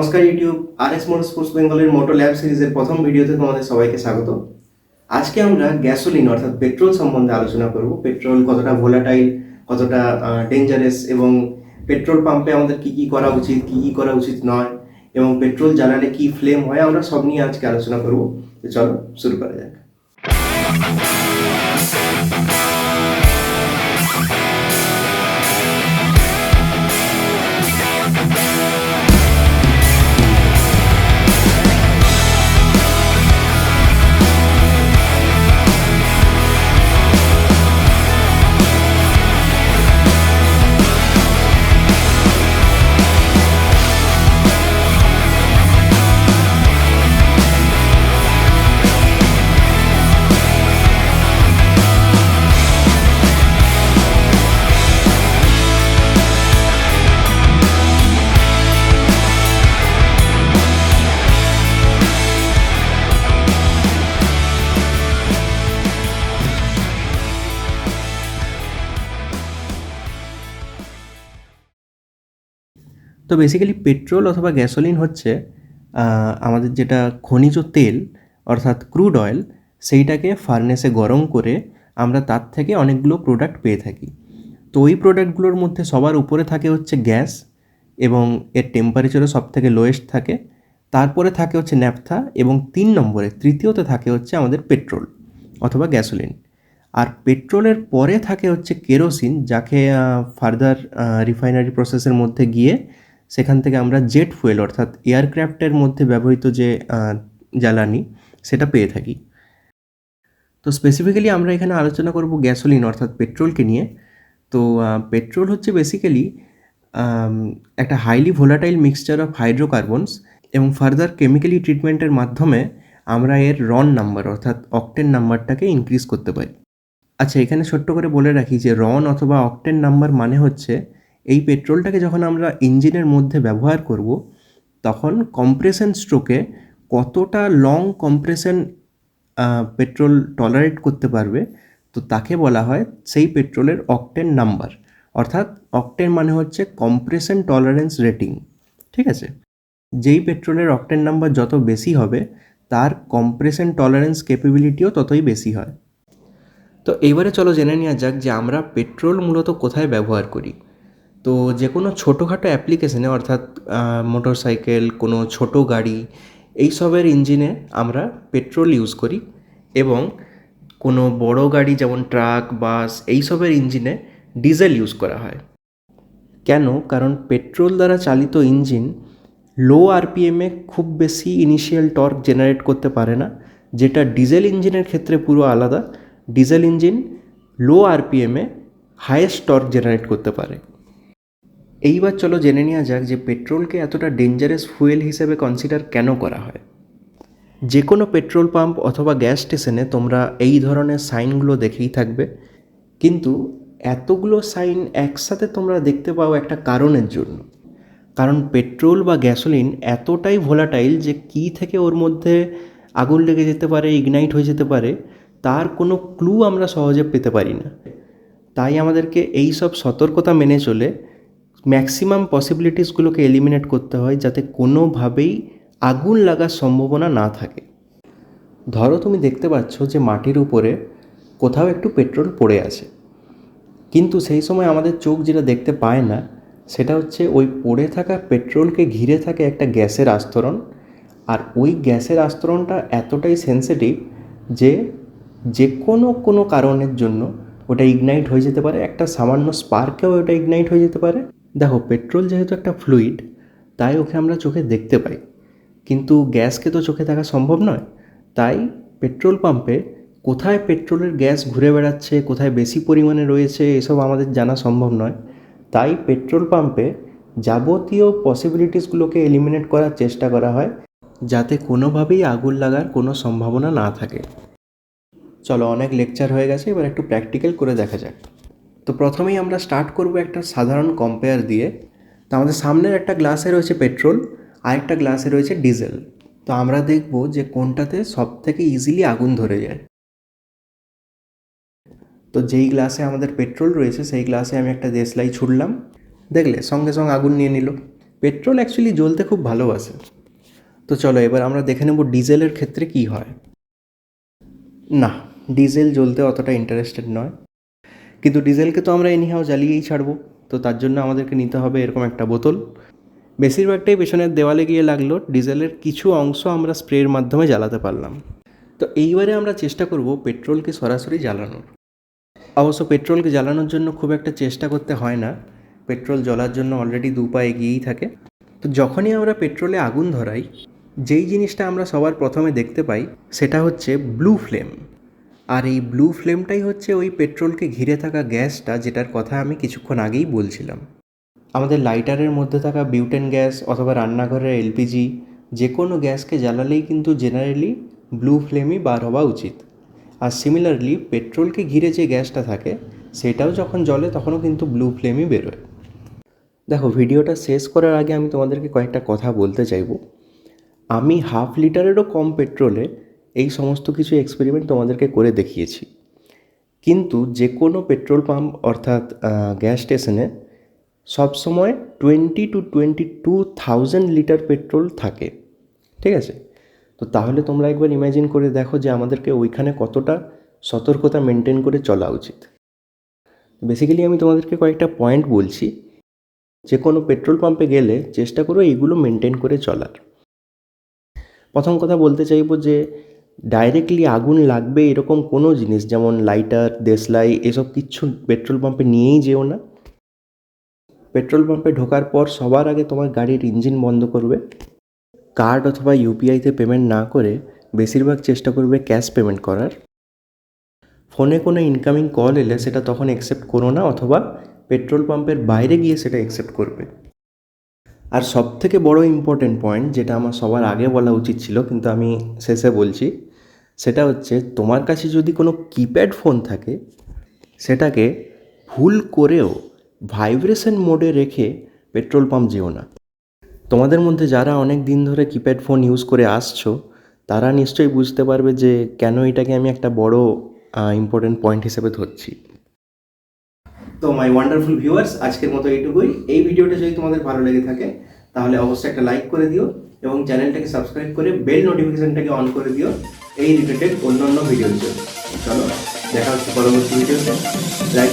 নমস্কার YouTube R S motor sports বেঙ্গলের moto lab সিরিজের প্রথম ভিডিওতে তোমাদের সবাইকে স্বাগত। আজকে আমরা গ্যাসোলিন অর্থাৎ পেট্রোল সম্বন্ধে আলোচনা করব। পেট্রোল কতটা ভোলাটাইল কতটা ডেঞ্জারাস এবং পেট্রোল পাম্পে আমাদের কি কি করা উচিত, কি কি করা উচিত নয় এবং পেট্রোল জ্বালালে কি ফ্লেম হয় আমরা সব নিয়ে আজকে আলোচনা করব। তো চলো শুরু করা যাক। তো বেসিক্যালি পেট্রোল অথবা গ্যাসোলিন হচ্ছে আমাদের যেটা খনিজ তেল, অর্থাৎ ক্রুড অয়েল সেইটাকে ফার্নেসে গরম করে আমরা তার থেকে অনেকগুলো প্রোডাক্ট পেয়ে থাকি। তো ওই প্রোডাক্টগুলোর মধ্যে সবার উপরে থাকে হচ্ছে গ্যাস এবং এর টেম্পারেচারও সব থেকে লোয়েস্ট থাকে। তারপরে থাকে হচ্ছে ন্যাপথা এবং তিন নম্বরে, তৃতীয়তে থাকে হচ্ছে আমাদের পেট্রোল অথবা গ্যাসোলিন আর পেট্রোলের পরে থাকে হচ্ছে কেরোসিন যাকে ফার্দার রিফাইনারি প্রসেসের মধ্যে গিয়ে সেখান থেকে আমরা জেট ফুয়েল অর্থাৎ এয়ারক্রাফটের মধ্যে ব্যবহৃত যে জ্বালানি, সেটা পেয়ে থাকি। তো স্পেসিফিক্যালি আমরা এখানে আলোচনা করব গ্যাসোলিন অর্থাৎ পেট্রোলকে নিয়ে। তো পেট্রোল হচ্ছে বেসিক্যালি একটা highly volatile mixture of hydrocarbons এবং ফার্দার কেমিক্যালি ট্রিটমেন্টের মাধ্যমে আমরা এর রন নাম্বার অর্থাৎ অকটেন নাম্বারটাকে ইনক্রিজ করতে পারি। আচ্ছা এখানে ছোট্ট করে বলে রাখি যে রন অথবা অকটেন নাম্বার মানে হচ্ছে এই পেট্রোলটাকে যখন আমরা ইঞ্জিনের মধ্যে ব্যবহার করব, তখন কম্প্রেশন স্ট্রোকে কতটা লং কম্প্রেশন পেট্রোল টলারেট করতে পারবে, তো তাকে বলা হয় সেই পেট্রোলের অকটেন নাম্বার অর্থাৎ অকটেন মানে হচ্ছে কম্প্রেশন টলারেন্স রেটিং ঠিক আছে? যেই পেট্রোলের অকটেন নাম্বার যত বেশি হবে, তার কম্প্রেশন টলারেন্স ক্যাপাবিলিটিও ততই বেশি হয়। তো এইবারে চলো জেনে নেওয়া যাক যে আমরা পেট্রোল মূলত কোথায় ব্যবহার করি। তো যে কোনো ছোটোখাটো অ্যাপ্লিকেশনে অর্থাৎ মোটর সাইকেল কোনো ছোটো গাড়ি এইসবের ইঞ্জিনে আমরা পেট্রোল ইউজ করি এবং কোনো বড় গাড়ি যেমন ট্রাক বাস এইসবের ইঞ্জিনে ডিজেল ইউজ করা হয়। কেন? কারণ পেট্রোল দ্বারা চালিত ইঞ্জিন লো আরপিএমে খুব বেশি ইনিশিয়াল টর্ক জেনারেট করতে পারে না, যেটা ডিজেল ইঞ্জিনের ক্ষেত্রে পুরো আলাদা। ডিজেল ইঞ্জিন লো আরপিএমে হায়েস্ট টর্ক জেনারেট করতে পারে। এইবার চলো জেনে নেওয়া যাক যে পেট্রোলকে এতটা ডেঞ্জারাস ফুয়েল হিসেবে কনসিডার কেন করা হয়। যে কোনো পেট্রোল পাম্প অথবা গ্যাস স্টেশনে তোমরা এই ধরনের সাইনগুলো দেখেই থাকবে। কিন্তু এতগুলো সাইন একসাথে তোমরা দেখতে পাও একটা কারণের জন্য। কারণ পেট্রোল বা গ্যাসোলিন এতটাই ভোলাটাইল যে কী থেকে ওর মধ্যে আগুন লেগে যেতে পারে ইগনাইট হয়ে যেতে পারে, তার কোনো ক্লু আমরা সহজে পেতে পারি না। তাই আমাদেরকে এই সব সতর্কতা মেনে চলে ম্যাক্সিমাম পসিবিলিটিসগুলোকে এলিমিনেট করতে হয় যাতে কোনোভাবেই আগুন লাগার সম্ভাবনা না থাকে। ধরো তুমি দেখতে পাচ্ছ যে মাটির উপরে কোথাও একটু পেট্রোল পড়ে আছে। কিন্তু সেই সময় আমাদের চোখ যেটা দেখতে পায় না, সেটা হচ্ছে ওই পড়ে থাকা পেট্রোলকে ঘিরে থাকে একটা গ্যাসের আস্তরণ। আর ওই গ্যাসের আস্তরণটা এতটাই সেন্সিটিভ যে যে কোনো কোনো কারণের জন্য ওটা ইগনাইট হয়ে যেতে পারে, একটা সামান্য স্পার্কেও ওটা ইগনাইট হয়ে যেতে পারে। দেখো, পেট্রোল যেহেতু একটা ফ্লুইড, তাই ওকে আমরা চোখে দেখতে পাই। কিন্তু গ্যাসকে তো চোখে থাকা সম্ভব নয়। তাই পেট্রোল পাম্পে কোথায় পেট্রোলের গ্যাস ঘুরে বেড়াচ্ছে, কোথায় বেশি পরিমাণে রয়েছে, এসব আমাদের জানা সম্ভব নয়। তাই পেট্রোল পাম্পে যাবতীয় পসিবিলিটিসগুলোকে এলিমিনেট করার চেষ্টা করা হয়, যাতে কোনোভাবেই আগুন লাগার কোনো সম্ভাবনা না থাকে। চলো, অনেক লেকচার হয়ে গেছে, এবার একটু প্র্যাকটিক্যাল করে দেখা যাক। তো প্রথমেই আমরা স্টার্ট করব একটা সাধারণ কম্পেয়ার দিয়ে। তো আমাদের সামনের একটা গ্লাসে রয়েছে পেট্রোল আর একটা গ্লাসে রয়েছে ডিজেল তো আমরা দেখব যে কোনটাতে সব থেকে ইজিলি আগুন ধরে যায়। তো যেই গ্লাসে আমাদের পেট্রোল রয়েছে, সেই গ্লাসে আমি একটা দেশলাই ছুড়লাম। দেখলে সঙ্গে সঙ্গে আগুন নিয়ে নিল। পেট্রোল অ্যাকচুয়ালি জ্বলতে খুব ভালোবাসে তো চলো এবার আমরা দেখে নেব ডিজেলের ক্ষেত্রে কি হয়। না ডিজেল জ্বলতে অতটা ইন্টারেস্টেড নয়। কিন্তু ডিজেলকে তো আমরা এনিহাও জ্বালিয়েই ছাড়বো। তো তার জন্য আমাদেরকে নিতে হবে এরকম একটা বোতল। বেশিরভাগটাই পেছনের দেওয়ালে গিয়ে লাগল, ডিজেলের কিছু অংশ আমরা স্প্রের মাধ্যমে জ্বালাতে পারলাম। তো এইবারে আমরা চেষ্টা করব পেট্রোলকে সরাসরি জ্বালানোর। অবশ্য পেট্রোলকে জ্বালানোর জন্য খুব একটা চেষ্টা করতে হয় না। পেট্রোল জ্বলার জন্য অলরেডি দু পা এগিয়েই থাকে। তো যখনই আমরা পেট্রোলে আগুন ধরাই, যেই জিনিসটা আমরা সবার প্রথমে দেখতে পাই, সেটা হচ্ছে ব্লু ফ্লেম আর এই ব্লু ফ্লেমটাই হচ্ছে ওই পেট্রোলকে ঘিরে থাকা গ্যাসটা, যেটার কথা আমি কিছুক্ষণ আগেই বলছিলাম। আমাদের লাইটারের মধ্যে থাকা বিউটেন গ্যাস অথবা রান্নাঘরের এলপিজি যে কোনো গ্যাসকে জ্বালালেই কিন্তু জেনারেলি ব্লু ফ্লেমই বার হওয়া উচিত। আর সিমিলারলি পেট্রোলকে ঘিরে যে গ্যাসটা থাকে, সেটাও যখন জ্বলে তখনও কিন্তু ব্লু ফ্লেমই বেরোয়। দেখো, ভিডিওটা শেষ করার আগে আমি তোমাদেরকে কয়েকটা কথা বলতে চাইব। আমি হাফ লিটারেরও কম পেট্রোলে এই সমস্ত কিছু এক্সপেরিমেন্ট তোমাদেরকে করে দেখিয়েছি। কিন্তু যে কোনো পেট্রোল পাম্প অর্থাৎ গ্যাস স্টেশনে সবসময় twenty two twenty two thousand litre petrol থাকে। ঠিক আছে? তো তাহলে তোমরা একবার ইমাজিন করে দেখো যে আমাদেরকে ওইখানে কতটা সতর্কতা মেনটেন করে চলা উচিত। বেসিক্যালি আমি তোমাদেরকে কয়েকটা পয়েন্ট বলছি। যে কোনো পেট্রোল পাম্পে গেলে চেষ্টা করো এইগুলো মেনটেন করে চলার। প্রথম কথা বলতে চাইব যে ডাইরেক্টলি আগুন লাগবে এরকম কোনো জিনিস, যেমন লাইটার দেশলাই, এসব কিচ্ছু পেট্রোল পাম্পে নিয়েই যেও না। পেট্রোল পাম্পে ঢোকার পর সবার আগে তোমার গাড়ির ইঞ্জিন বন্ধ করবে। কার্ড অথবা ইউপিআইতে পেমেন্ট না করে বেশিরভাগ চেষ্টা করবে ক্যাশ পেমেন্ট করার। ফোনে কোনো ইনকামিং কল এলে সেটা তখন অ্যাকসেপ্ট করো না অথবা পেট্রোল পাম্পের বাইরে গিয়ে সেটা অ্যাকসেপ্ট করবে। আর সব থেকে বড় ইম্পর্টেন্ট পয়েন্ট যেটা আমার সবার আগে বলা উচিত ছিল, কিন্তু আমি শেষে বলছি সেটা হচ্ছে তোমার কাছে যদি কোনো কিপ্যাড ফোন থাকে, সেটাকে ভুল করেও ভাইব্রেশন মোডে রেখে পেট্রোল পাম্প যেও না। তোমাদের মধ্যে যারা অনেক দিন ধরে কিপ্যাড ফোন ইউজ করে আসছো, তারা নিশ্চয়ই বুঝতে পারবে যে কেন এটাকে আমি একটা বড় ইম্পর্টেন্ট পয়েন্ট হিসেবে ধরছি। তো মাই ওয়ান্ডারফুল ভিউয়ার্স আজকের মতো এইটুকুই। এই ভিডিওটা যদি তোমাদের ভালো লেগে থাকে, তাহলে অবশ্যই একটা লাইক করে দিও এবং চ্যানেলটাকে সাবস্ক্রাইব করে বেল নোটিফিকেশনটাকে অন করে দিও। এই রিলেটেড অন্যান্য অন্য ভিডিওর জন্য চলো দেখা হচ্ছে পরবর্তী ভিডিওতে লাইক